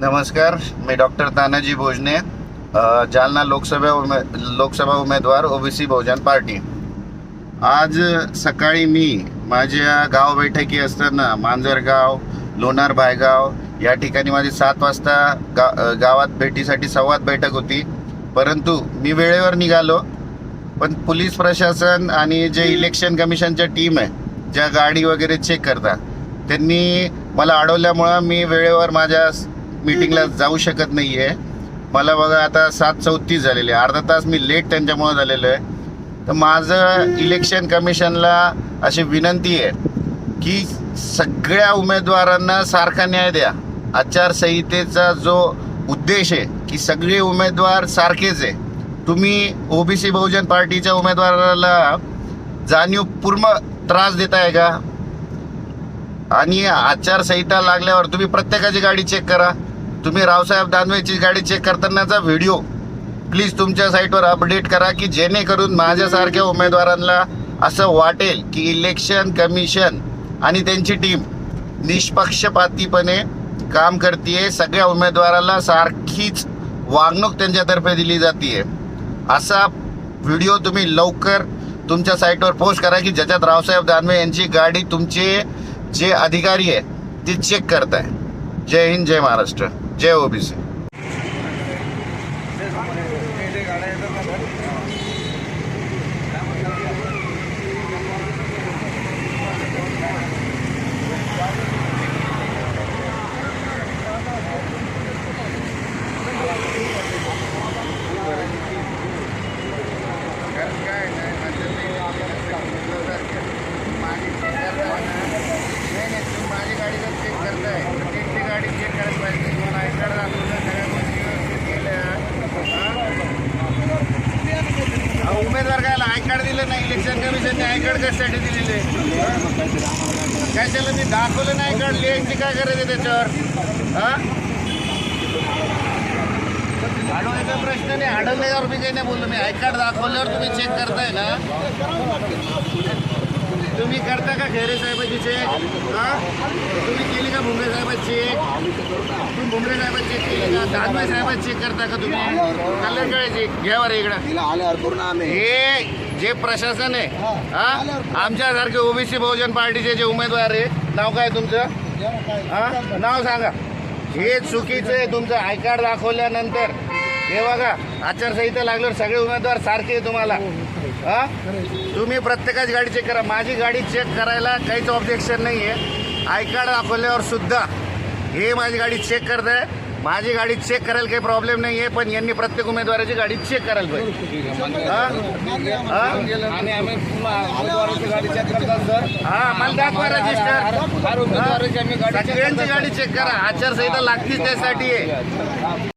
नमस्कार मी डॉक्टर तानाजी भोजने जालना लोकसभा उमे लोकसभा उमेदवार ओबीसी बहुजन पार्टी. आज सकाळी मी माझ्या गाव बैठकी असताना मांजरगाव लोणार भायगाव या ठिकाणी माझी सात वाजता गा गावात भेटीसाठी संवाद बैठक होती. परंतु मी वेळेवर निघालो पण पोलीस प्रशासन आणि जे इलेक्शन कमिशनच्या टीम आहे ज्या गाडी वगैरे चेक करतात त्यांनी मला अडवल्यामुळं मी वेळेवर माझ्या मीटिंगला जाऊ शकत नाही आहे मला बघा आता सात चौतीस झालेले आहे. अर्धा तास मी लेट त्यांच्यामुळं झालेलो आहे. तर माझं इलेक्शन कमिशनला अशी विनंती आहे की सगळ्या उमेदवारांना सारखा न्याय द्या. आचारसंहितेचा जो उद्देश आहे की सगळे उमेदवार सारखेच आहे. तुम्ही ओबीसी बहुजन पार्टीच्या उमेदवाराला जाणीवपूर्ण त्रास देताय का? आणि आचारसंहिता लागल्यावर तुम्ही प्रत्येकाची गाडी चेक करा. तुम्ही रावसाहेब दानवेची गाडी चेक करतानाचा व्हिडिओ प्लीज तुमच्या साईटवर अपडेट करा की जेणेकरून माझ्यासारख्या उमेदवारांना असं वाटेल की इलेक्शन कमिशन आणि त्यांची टीम निष्पक्षपातीपणे काम करते सगळ्या उमेदवाराला सारखीच वागणूक त्यांच्यातर्फे दिली जाते असा व्हिडिओ तुम्ही लवकर तुमच्या साईटवर पोस्ट करा की ज्याच्यात रावसाहेब दानवे यांची गाडी तुमचे जे अधिकारी आहे ते चेक करताय. जय हिंद जय महाराष्ट्र. जय ओबीसी माझी गाडी जर चेक करताय तर त्यांची गाडी चेक करायला पाहिजे तुम्हाला आय कार्ड दाखवलं सगळ्या गोष्टी व्यवस्थित केल्या हा? अहो, उमेदवार काय नाही इलेक्शन कमिशनने आय कार्ड कशासाठी दिलेले? कशाला मी दाखवलं नाही कार्ड लिहायची काय आहे त्याच्यावर? हा? अडवण्याचा प्रश्न नाही अडवल्यावर मी काही नाही बोललो मी. आय कार्ड दाखवल्यावर तुम्ही चेक करताय ना? तुम्ही करता का खेरे साहेबाची चेक हा? तुम्ही केली का भुमरे साहेबाची चेक तुम्ही भुमरे साहेबाची चेक केली का? दानवे साहेबाची चेक करता का तुम्ही? कल्याण करायची घ्या बरं इकडं. तिला आल्यावर पूर्ण आम्ही. हे जे प्रशासन आहे हा. आमच्यासारखे ओबीसी बहुजन पार्टीचे जे उमेदवार आहे नाव काय तुमचं? हा? नाव सांगा. हे चुकीचं आहे तुमचं आय कार्ड दाखवल्यानंतर. हे बघा आचारसंहिता लागल्यावर सगळे उमेदवार सारखे आहे तुम्हाला. हा तुम्ही प्रत्येकाची गाडी चेक करा. माझी गाडी चेक करायला काहीच ऑब्जेक्शन नाही आहे आय कार्ड दाखवल्यावर सुद्धा हे माझी गाडी चेक करत आहे माझी गाडी चेक करायला काही प्रॉब्लेम नाही आहे पण यांनी प्रत्येक उमेदवाराची गाडी चेक करायला पाहिजे हा? हा? आणि आम्ही उमेदवाराची गाडी चेक करतात सर हा मला दाखवा रजिस्टर हर उमेदवाराची आम्ही गाडी check सगळ्यांची करतात, गाडी चेक करा आचारसंहिता लागतीच त्यासाठी आहे